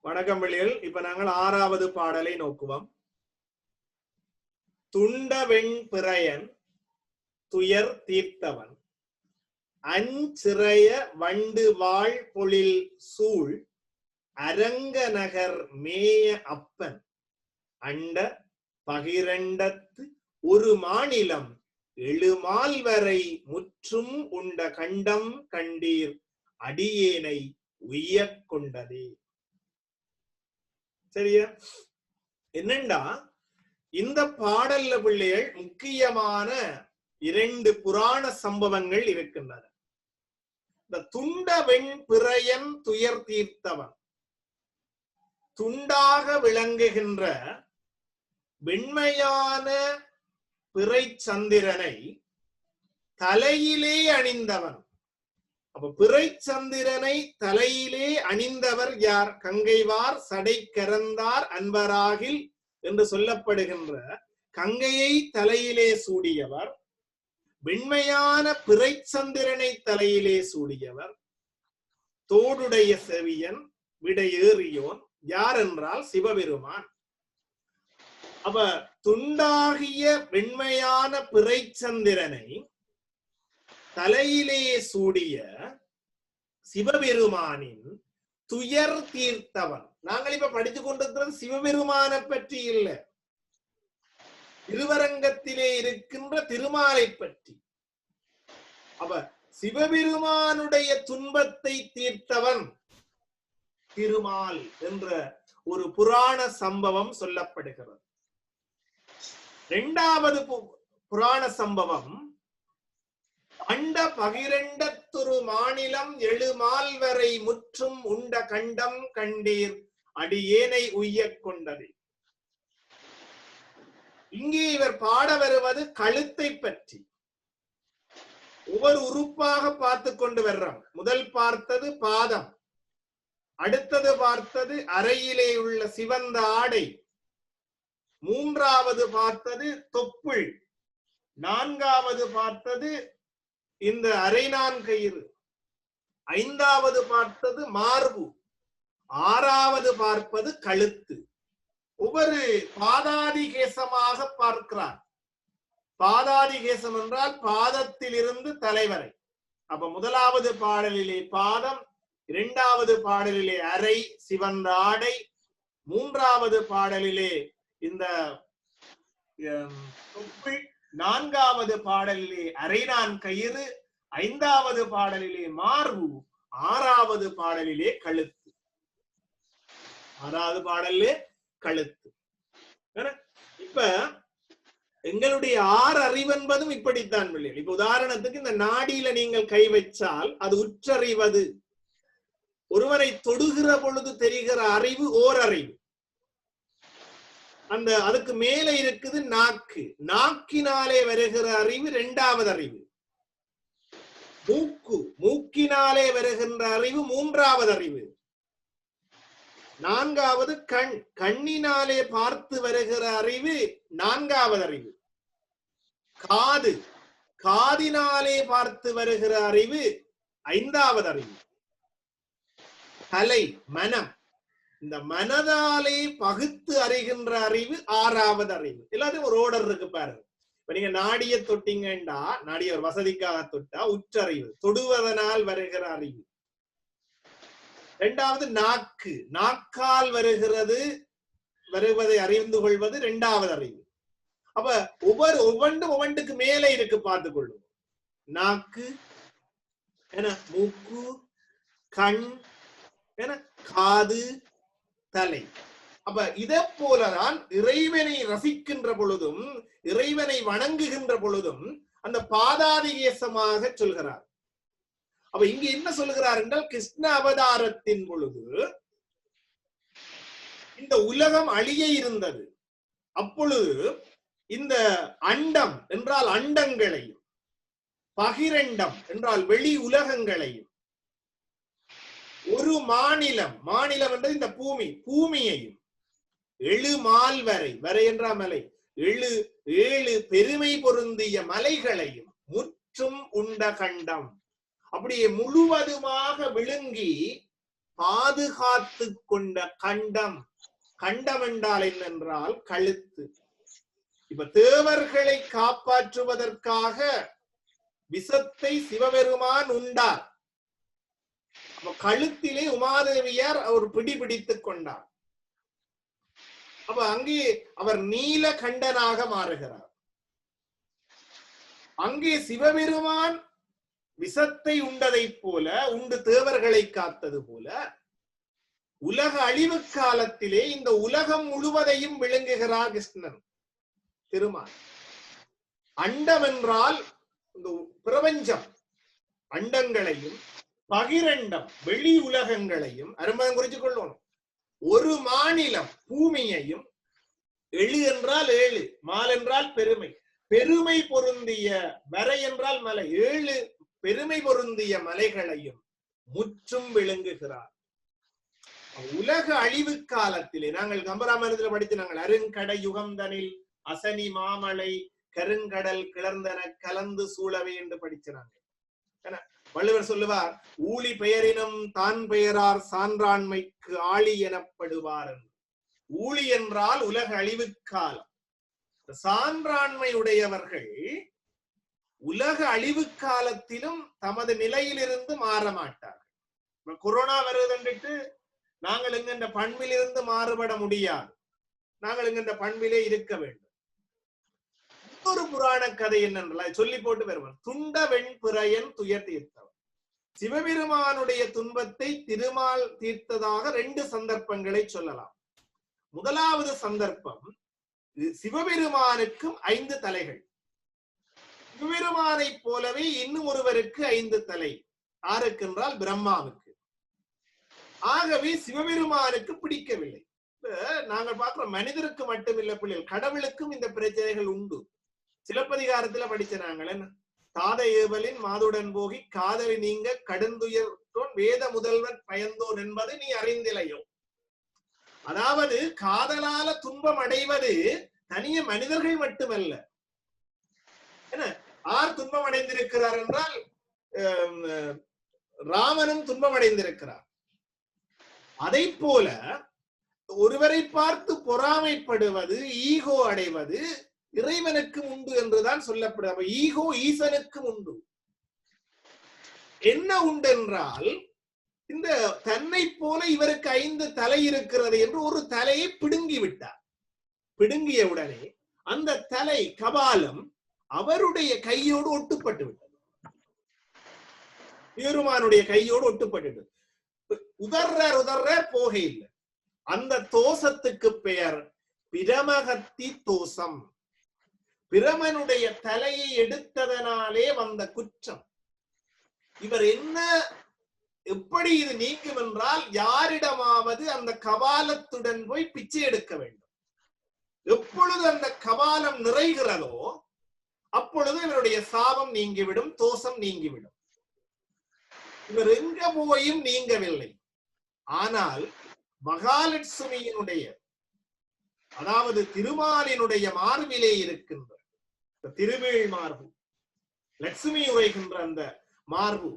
வணக்கம் வெளியில். இப்ப நாங்கள் ஆறாவது பாடலை நோக்குவோம். துண்டவெண் பிறையன் துயர் தீர்த்தவன். அஞ்சிறைய வண்டு வாழ் பொழில் சூழ் அரங்க நகர் மேய அப்பன். அண்ட பகிரண்டத்து ஒரு மாநிலம் எழுமால் வரை முற்றும் உண்ட கண்டம் கண்டீர் அடியேனை உய்யக் கொண்டதே. சரியா? என்னண்டா? இந்த பாடல்ல பிள்ளைகள் முக்கியமான இரண்டு புராண சம்பவங்கள் இருக்கின்றன. இந்த துண்ட வெண் பிறையன் துயர் தீர்த்தவன். துண்டாக விளங்குகின்ற வெண்மையான பிறை சந்திரனை தலையிலே அணிந்தவன். அப்ப பிறை சந்திரனை தலையிலே அணிந்தவர் யார்? கங்கைவார் சடை கரந்தார் அன்பராகில் என்று சொல்லப்படுகின்ற கங்கையை தலையிலே சூடியவர் வெண்மையான பிறை சந்திரனை தலையிலே சூடியவர் தோடுடைய செவியன் விடையேறியோன் யார் என்றால் சிவபெருமான். அவ துண்டாகிய வெண்மையான பிறை சந்திரனை தலையிலே சூடிய சிவபெருமானின் துயர் தீர்த்தவன். நாங்கள் இப்ப படித்துக் கொண்டிருக்கிறது சிவபெருமானை பற்றி இல்லை. திருவரங்கத்திலே இருக்கின்ற திருமாலை பற்றி. அவ சிவபெருமானுடைய துன்பத்தை தீர்த்தவன் திருமால் என்ற ஒரு புராண சம்பவம் சொல்லப்படுகிறது. இரண்டாவது புராண சம்பவம் அண்ட பகிரண்டத்துரு மாநிலம் எழுமால் வரை முற்றும் உண்ட கண்டம் கண்டீர் அடியேனை உய்யக் கொண்டது. இங்கே இவர் பாட வருவது கழுத்தை பற்றி. ஒவ்வொரு உறுப்பாக பார்த்து கொண்டு வர்றோம் முதல் பார்த்தது பாதம். அடுத்தது பார்த்தது அறையிலே உள்ள சிவந்த ஆடை. மூன்றாவது பார்த்தது தொப்புள். நான்காவது பார்த்தது இந்த அரைநான் கயிறு. ஐந்தாவது பார்த்தது மார்பு. ஆறாவது பார்ப்பது கழுத்து. ஒவ்வொரு பாதாதிகேசமாக பார்க்கிறார். பாதாதிகேசம் என்றால் பாதத்திலிருந்து தலைவரை. அப்ப முதலாவது பாடலிலே பாதம் இரண்டாவது பாடலிலே அரை சிவந்த ஆடை மூன்றாவது பாடலிலே இந்த நான்காவது பாடலிலே அரைநான் கயிறு ஐந்தாவது பாடலிலே மார்பு ஆறாவது பாடலிலே கழுத்து. ஆறாவது பாடல்லே கழுத்து. இப்ப எங்களுடைய ஆறு அறிவு என்பதும் இப்படித்தான் பிள்ளைகள். இப்ப உதாரணத்துக்கு இந்த நாடியில நீங்கள் கை வச்சால் அது உற்றறிவது. ஒருவரை தொடுகிற பொழுது தெரிகிற அறிவு ஓர் அறிவு அந்த அதுக்கு மேல இருக்குது நாக்கு. நாக்கினாலே வருகிற அறிவு இரண்டாவது அறிவு. மூக்கு. மூக்கினாலே வருகின்ற அறிவு மூன்றாவது அறிவு. நான்காவது கண். கண்ணினாலே பார்த்து வருகிற அறிவு நான்காவது அறிவு. காது. காதினாலே பார்த்து வருகிற அறிவு ஐந்தாவது அறிவு. தலை. மனம். இந்த மனதாலே பகுத்து அறிகின்ற அறிவு ஆறாவது அறிவு. எல்லாத்தையும் ஒரு ஓர்டர் இருக்கு பாருங்க. இப்ப நீங்க நாடிய தொட்டீங்கன்னா நாடிய ஒரு வசதிக்காக தொட்டா உற்றறிவு தொடுவதனால் வருகிற அறிவு. ரெண்டாவது நாக்கு நாக்கால் வருகிறது வருவதை அறிந்து கொள்வது இரண்டாவது அறிவு. அப்ப ஒவ்வொரு ஒவ்வொன்று ஒவ்வொன்றுக்கு மேலே இருக்கு பார்த்து கொள்ளும் நாக்கு மூக்கு கண் என காது தலை. அப்ப இதை போலதான் இறைவனை ரசிக்கின்ற பொழுதும் இறைவனை வணங்குகின்ற பொழுதும் அந்த பாதாதிகேசமாக சொல்கிறார். அப்ப இங்க என்ன சொல்கிறார் என்றால் கிருஷ்ண அவதாரத்தின் பொழுது இந்த உலகம் அழிய இருந்தது. அப்பொழுது இந்த அண்டம் என்றால் அண்டங்களையும் பகிரண்டம் என்றால் வெளி உலகங்களையும் ஒரு மாநிலம் மாநிலம் என்றது இந்த பூமி பூமியையும். எழு மால் வரை வரை என்ற மலை. எழு ஏழு பெருமை பொருந்திய மலைகளையும் முற்றும் உண்ட கண்டம். அப்படியே முழுவதுமாக விழுங்கி பாதுகாத்து கொண்ட கண்டம். கண்டம் என்றால் என்னென்றால் கழுத்து. இப்ப தேவர்களை காப்பாற்றுவதற்காக விஷத்தை சிவபெருமான் உண்டார். கழுத்திலே உமாதேவியார் அவர் பிடி பிடித்துக் கொண்டார். அப்ப அங்கே அவர் நீல கண்டனாக மாறுகிறார். அங்கே சிவபெருமான் விஷத்தை உண்டதைப் போல உண்டு தேவர்களை காத்தது போல உலக அழிவு காலத்திலே இந்த உலகம் முழுவதையும் விளங்குகிறார் கிருஷ்ணன் திருமால். அண்டம் என்றால் இந்த பிரபஞ்சம் அண்டங்களையும் பகிரண்டம் வெளி உலகங்களையும் அரும்பதம் குறிச்சு கொள்ளணும் ஒரு மாநிலம் பூமியையும் எழு என்றால் ஏழு மால் என்றால் பெருமை. பெருமை பொருந்திய வரை என்றால் மலை. ஏழு பெருமை பொருந்திய மலைகளையும் முற்றும் விளங்குகிறார். உலக அழிவு காலத்திலே நாங்கள் கம்பராமாயணத்தில் படித்து நாங்கள் அருங்கடை யுகந்தனில் அசனி மாமலை கருங்கடல் கிளர்ந்தன கலந்து சூழவே என்று படிச்சாங்க வள்ளுவர் சொல்லுவார் ஊழி பெயரினும் தான் பெயரார் சான்றாண்மைக்கு ஆளி எனப்படுவார் என்று. ஊழி என்றால் உலக அழிவுக்காலம் சான்றாண்மை உடையவர்கள் உலக அழிவு காலத்திலும் தமது நிலையிலிருந்து மாற மாட்டார்கள். கொரோனா வருவதென்றுட்டு நாங்கள் இங்க இந்த பண்பிலிருந்து மாறுபட முடியாது. நாங்கள் இங்க இந்த பண்பிலே இருக்க வேண்டும். ஒரு புராண கதை என்னென்றால் சொல்லி போட்டு வருவார். துண்ட வெண்பிறையன் துயர் தீர்த்தவர். சிவபெருமானுடைய துன்பத்தை திருமால் தீர்த்ததாக ரெண்டு சந்தர்ப்பங்களை சொல்லலாம். முதலாவது சந்தர்ப்பம் சிவபெருமானுக்கும் ஐந்து தலைகள். சிவபெருமானை போலவே இன்னும் ஒருவருக்கு ஐந்து தலை. யாருக்கென்றால் பிரம்மாவுக்கு. ஆகவே சிவபெருமானுக்கு பிடிக்கவில்லை. நாங்கள் பார்க்கிறோம் மனிதருக்கு மட்டுமில்ல பிள்ளைகள் கடவுளுக்கும் இந்த பிரச்சனைகள் உண்டு. சிலப்பதிகாரத்துல படிச்ச நாங்கள் தாத ஏவலின் மாதுடன் போகி காதலி நீங்க கடுந்துயர்த்தோன் வேத முதல்வன் பயந்தோன் என்பது நீ அறிந்திலையோ. அதாவது காதலால துன்பம் அடைவது தனிய மனிதர்கள் மட்டுமல்ல. என்ன? ஆர் துன்பம் அடைந்திருக்கிறார் என்றால் ராமனும் துன்பம் அடைந்திருக்கிறார். அதை போல ஒருவரை பார்த்து பொறாமைப்படுவது ஈகோ அடைவது இறைவனுக்கும் உண்டு என்றுதான் சொல்லப்படுது. அப்ப ஈகோ ஈசனுக்கும் உண்டு. என்ன உண்டு என்றால் இந்த தன்னை போல இவருக்கு ஐந்து தலை இருக்கிறது என்று ஒரு தலையை பிடுங்கி விட்டார் பிடுங்கிய உடனே அந்த தலை கபாலம் அவருடைய கையோடு ஒட்டுப்பட்டு விட்டது. பெருமானுடைய கையோடு ஒட்டுப்பட்டு உதர்றார் உதர்றார் போக இல்லை. அந்த தோசத்துக்கு பெயர் பிரமகத்தி தோசம் பிரமனுடைய தலையை எடுத்ததனாலே வந்த குற்றம். இவர் என்ன எப்படி இது நீக்கும் என்றால் யாரிடமாவது அந்த கபாலத்துடன் போய் பிச்சை எடுக்க வேண்டும். எப்பொழுது அந்த கபாலம் நிறைகிறதோ அப்பொழுது இவருடைய சாபம் நீங்கிவிடும் தோஷம் நீங்கிவிடும். இவர் எங்க போயும் நீங்கவில்லை. ஆனால் மகாலட்சுமியினுடைய அதாவது திருமாலினுடைய மார்பிலே இருக்கின்ற இந்த மார்பு லட்சுமி உரைகின்ற அந்த மார்பு.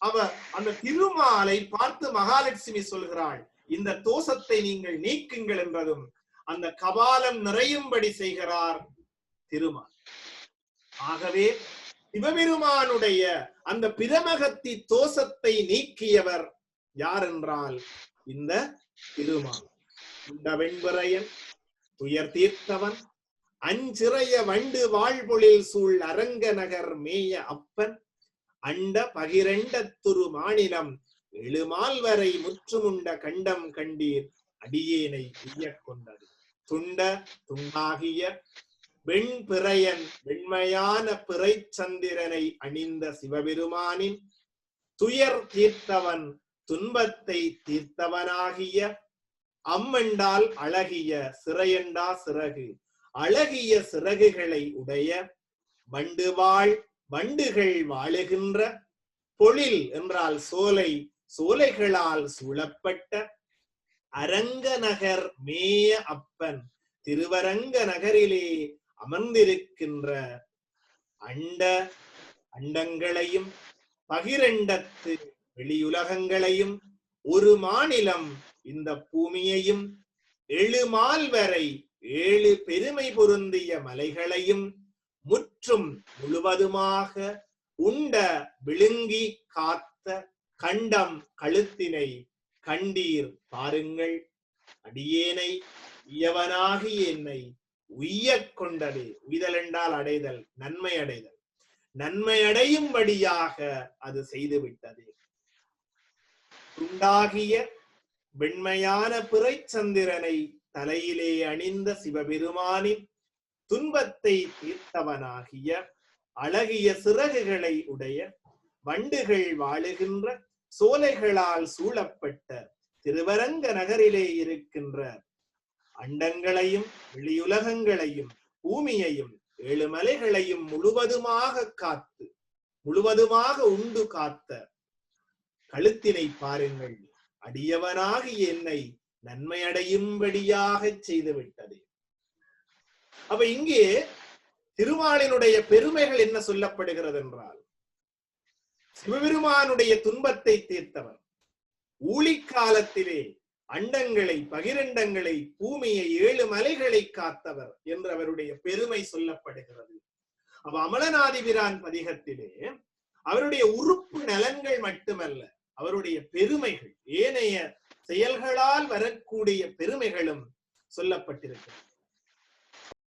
அவ அந்த திருமாலை பார்த்து மகாலட்சுமி சொல்கிறாள் இந்த தோஷத்தை நீங்கள் நீக்குங்கள் என்றதும் அந்த கபாலம் நிறையும்படி செய்கிறார் திருமால். ஆகவே சிவபெருமானுடைய அந்த பிரமகத்தி தோஷத்தை நீக்கியவர் யார் என்றால் இந்த திருமால். இந்த வெண்புறையன் துயர் தீர்த்தவன் அஞ்சிறைய வண்டு வாழ்பொழில் சூழ் அரங்க நகர் மேய அப்பன் அண்ட பகிரண்டத்துரு மாநிலம் எழுமால் வரை முற்றுமுண்ட கண்டம் கண்டீர் அடியேனை உய்யக் கொண்டது. துண்ட துண்டாகிய வெண்பிறையன் வெண்மையான பிறை சந்திரனை அணிந்த சிவபெருமானின் துயர் தீர்த்தவன் துன்பத்தை தீர்த்தவனாகிய அம்மண்டால் அழகிய சிறையண்டா சிறகு. அழகிய சிறகுகளை உடைய வண்டுவாள் வண்டுகள் வாழுகின்ற பொழில் என்றால் சோலை சோலைகளால் சூழப்பட்ட அரங்கநகர் மேய அப்பன் திருவரங்க நகரிலே அமர்ந்திருக்கின்ற அண்ட அண்டங்களையும் பகிரண்டத்து வெளியுலகங்களையும் ஒரு மாநிலம் இந்த பூமியையும் எழுமால் வரை ஏழு பெருமை பொருந்திய மலைகளையும் முற்றும் முழுவதுமாக உண்ட விழுங்கி காத்த கண்டம் கழுத்தினை கண்டீர் பாருங்கள். அடியேனை இயவனாகி என்னை உய்யக் கொண்டது. உய்தல் என்றால் அடைதல் நன்மை அடைதல். நன்மை அடையும்படியாக அது செய்துவிட்டது. உண்டாகிய வெண்மையான பிறை சந்திரனை தலையிலே அணிந்த சிவபெருமானின் துன்பத்தை தீர்த்தவனாகிய அழகிய சிறகுகளை உடைய வண்டுகள் வாழுகின்ற சோலைகளால் சூழப்பட்ட திருவரங்க நகரிலே இருக்கின்ற அண்டங்களையும் வெளியுலகங்களையும் பூமியையும் ஏழு மலைகளையும் முழுவதுமாக காத்து முழுவதுமாக உண்டு காத்த கழுத்தினை பாருங்கள் அடியவனாகி என்னை நன்மையடையும்படியாக செய்துவிட்டது. அப்ப இங்கே திருமாலினுடைய பெருமைகள் என்ன சொல்லப்படுகிறது என்றால் சிவபெருமானுடைய துன்பத்தை தீர்த்தவர். ஊழிக்காலத்திலே அண்டங்களை பகிரண்டங்களை பூமியை ஏழு மலைகளை காத்தவர் என்று அவருடைய பெருமை சொல்லப்படுகிறது. அவ அமலநாதிபிரான் பதிகத்திலே அவருடைய உறுப்பு நலன்கள் மட்டுமல்ல அவருடைய பெருமைகள் ஏனைய செயல்களால் வரக்கூடிய பெருமைகளும் சொல்லப்பட்டிருக்கிறது.